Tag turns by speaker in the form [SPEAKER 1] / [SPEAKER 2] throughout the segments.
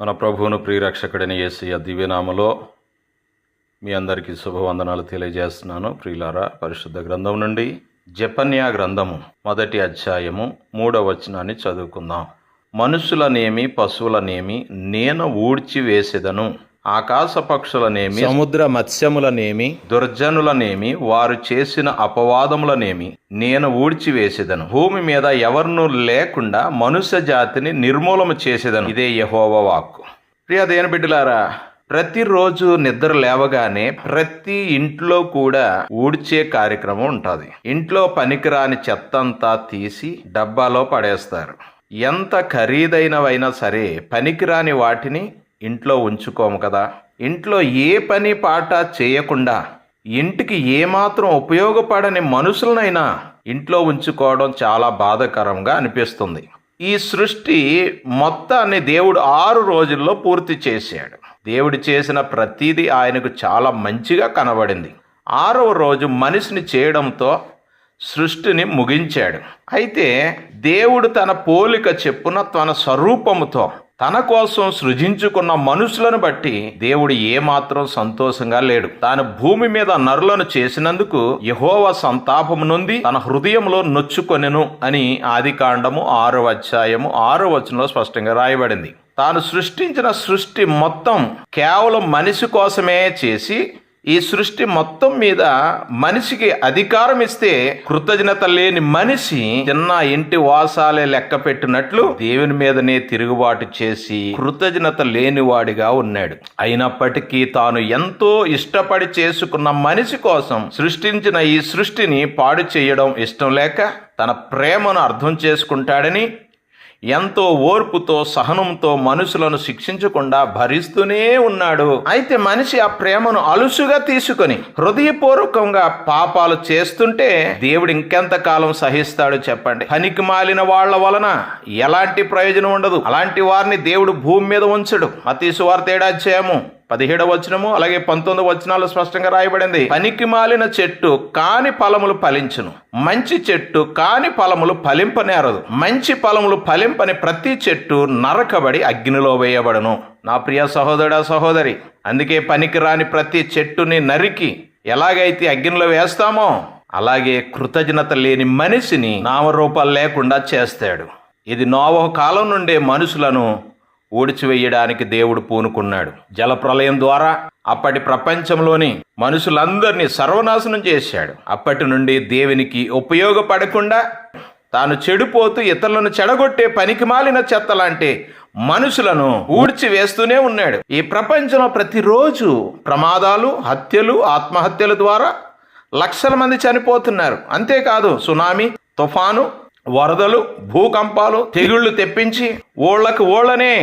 [SPEAKER 1] మన ప్రభువును ప్రియరక్షకుడైన యేసయ్య దివ్యనామలో మీ అందరికీ శుభవందనాలు తెలియజేస్తున్నాను. ప్రియులారా పరిశుద్ధ గ్రంథం నుండి జపన్యా గ్రంథము మొదటి అధ్యాయము మూడవ వచనాన్ని చదువుకుందాం. మనుషులనేమి పశువులనేమి నేను ఊడ్చి వేసేదను ఆకాశ పక్షులనేమి సముద్ర మత్స్యములనేమి దుర్జనులనేమి వారు చేసిన అపవాదములనేమి నేను ఊడ్చి వేసేదను భూమి మీద ఎవరినూ లేకుండా మనుష్య జాతిని నిర్మూలన చేసేదను. ఇదే యహోవ వాక్కు. ప్రియ దేని బిడ్డలారా ప్రతిరోజు నిద్ర లేవగానే ప్రతి ఇంట్లో కూడా ఊడ్చే కార్యక్రమం ఉంటుంది. ఇంట్లో పనికిరాని చెత్త అంతా తీసి డబ్బాలో పడేస్తారు. ఎంత ఖరీదైనవైనా సరే పనికిరాని వాటిని ఇంట్లో ఉంచుకోము కదా. ఇంట్లో ఏ పని పాట చేయకుండా ఇంటికి ఏమాత్రం ఉపయోగపడని మనుషులనైనా ఇంట్లో ఉంచుకోవడం చాలా బాధాకరంగా అనిపిస్తుంది. ఈ సృష్టి మొత్తాన్ని దేవుడు ఆరు రోజుల్లో పూర్తి చేశాడు. దేవుడు చేసిన ప్రతిదీ ఆయనకు చాలా మంచిగా కనబడింది. ఆరవ రోజు మనిషిని చేయడంతో సృష్టిని ముగించాడు. అయితే దేవుడు తన పోలిక చెప్పున తన స్వరూపముతో తన కోసం సృజించుకున్న మనుషులను బట్టి దేవుడు ఏమాత్రం సంతోషంగా లేడు. తాను భూమి మీద నరులను చేసినందుకు యహోవ సంతాపము నుండి తన హృదయంలో నొచ్చుకొనెను అని ఆది కాండము ఆరో అధ్యాయము ఆరో వచనంలో స్పష్టంగా రాయబడింది. తాను సృష్టించిన సృష్టి మొత్తం కేవలం మనిషి కోసమే చేసి ఈ సృష్టి మొత్తం మీద మనిషికి అధికారం ఇస్తే కృతజ్ఞత లేని మనిషి చిన్న ఇంటి వాసాలే లెక్క పెట్టినట్లు దేవుని మీదనే తిరుగుబాటు చేసి కృతజ్ఞత లేనివాడిగా ఉన్నాడు. అయినప్పటికీ తాను ఎంతో ఇష్టపడి చేసుకున్న మనిషి కోసం సృష్టించిన ఈ సృష్టిని పాడు చేయడం ఇష్టం లేక తన ప్రేమను అర్థం చేసుకుంటాడని ఎంతో ఓర్పుతో సహనంతో మనుషులను శిక్షించకుండా భరిస్తూనే ఉన్నాడు. అయితే మనిషి ఆ ప్రేమను అలుసుగా తీసుకొని హృదయపూర్వకంగా పాపాలు చేస్తుంటే దేవుడు ఇంకెంతకాలం సహిస్తాడు చెప్పండి. పనికి మాలిన వాళ్ళ వలన ఎలాంటి ప్రయోజనం ఉండదు. అలాంటి వారిని దేవుడు భూమి మీద ఉంచడు. మతీసు వార్త ఏడాధ్యాయము పదిహేడవ వచనము అలాగే పంతొమ్మిది వచనాలు స్పష్టంగా రాయబడింది. పనికి మాలిన చెట్టు కాని ఫలములు ఫలించును. మంచి చెట్టు కాని ఫలములు ఫలింపనేరదు. మంచి ఫలములు ఫలింపని ప్రతి చెట్టు నరకబడి అగ్నిలో వేయబడును. నా ప్రియ సహోదరుడా సహోదరి అందుకే పనికి రాని ప్రతి చెట్టుని నరికి ఎలాగైతే అగ్నిలో వేస్తామో అలాగే కృతజ్ఞత లేని మనిషిని నామరూపాలు లేకుండా చేస్తాడు. ఇది నోవహ కాలం నుండే మనుషులను ఊడ్చివేయడానికి దేవుడు పూనుకున్నాడు. జలప్రలయం ద్వారా అప్పటి ప్రపంచంలోని మనుషులందరినీ సర్వనాశనం చేశాడు. అప్పటి నుండి దేవునికి ఉపయోగపడకుండా తాను చెడిపోతూ ఇతరులను చెడగొట్టే పనికి మాలిన చెత్త లాంటి మనుషులను ఊడ్చి వేస్తూనే ఉన్నాడు. ఈ ప్రపంచంలో ప్రతిరోజు ప్రమాదాలు హత్యలు ఆత్మహత్యల ద్వారా లక్షల మంది చనిపోతున్నారు. అంతేకాదు సునామీ తుఫాను వరదలు భూకంపాలు తెగుళ్ళు తెప్పించి ఓళ్ళకు ఓళ్ళనే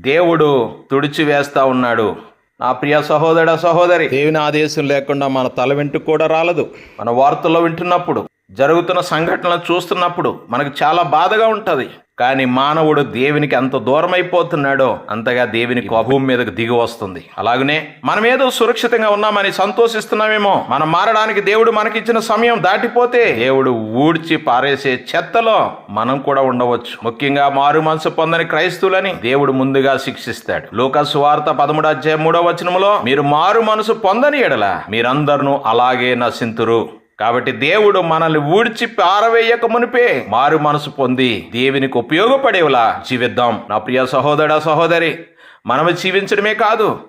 [SPEAKER 1] దేవుడు తుడిచి వేస్తా ఉన్నాడు. నా ప్రియ సహోదర సహోదరి దేవుని ఆదేశం లేకుండా మన తల వెంట్రుక కూడా రాలదు. మన వార్తల్లో వింటున్నప్పుడు జరుగుతున్న సంఘటనలు చూస్తున్నప్పుడు మనకు చాలా బాధగా ఉంటుంది. కానీ మానవుడు దేవునికి ఎంత దూరం అయిపోతున్నాడో అంతగా దేవుని భూమి మీదకు దిగి వస్తుంది. అలాగనే మనం ఏదో సురక్షితంగా ఉన్నామని సంతోషిస్తున్నామేమో. మనం మారడానికి దేవుడు మనకిచ్చిన సమయం దాటిపోతే దేవుడు ఊడ్చి పారేసే చెత్తలో మనం కూడా ఉండవచ్చు. ముఖ్యంగా మారు మనసు పొందని క్రైస్తువులని దేవుడు ముందుగా శిక్షిస్తాడు. లోకస్ వార్త పదమూడు అధ్యాయం మూడో వచనములో మీరు మారు మనసు పొందని ఎడల మీరందరూ అలాగే నశింతురు. కాబట్టి దేవుడు మనల్ని ఊడ్చి పారవేయక మునిపే మారు మనసు పొంది దేవునికి ఉపయోగపడేలా జీవిద్దాం. నా ప్రియ సహోదర సహోదరి మనము జీవించడమే కాదు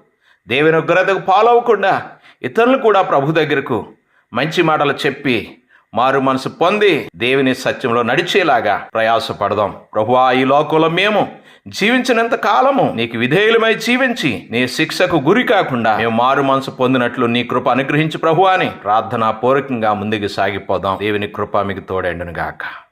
[SPEAKER 1] దేవుని ఉగ్రతకు పాలవకుండా ఇతరులు కూడా ప్రభు దగ్గరకు మంచి మాటలు చెప్పి మారు మనసు పొంది దేవుని సత్యంలో నడిచేలాగా ప్రయాసపడదాం. ప్రభువా ఈ లోకంలో మేము జీవించినంత కాలము నీకు విధేయులమై జీవించి నీ శిక్షకు గురి కాకుండా మేము మారు మనసు పొందినట్లు నీ కృప అనుగ్రహించి ప్రభు అని ప్రార్థనా పూర్వకంగా ముందుకు సాగిపోదాం. దేవుని కృప మీకు తోడేండును గాక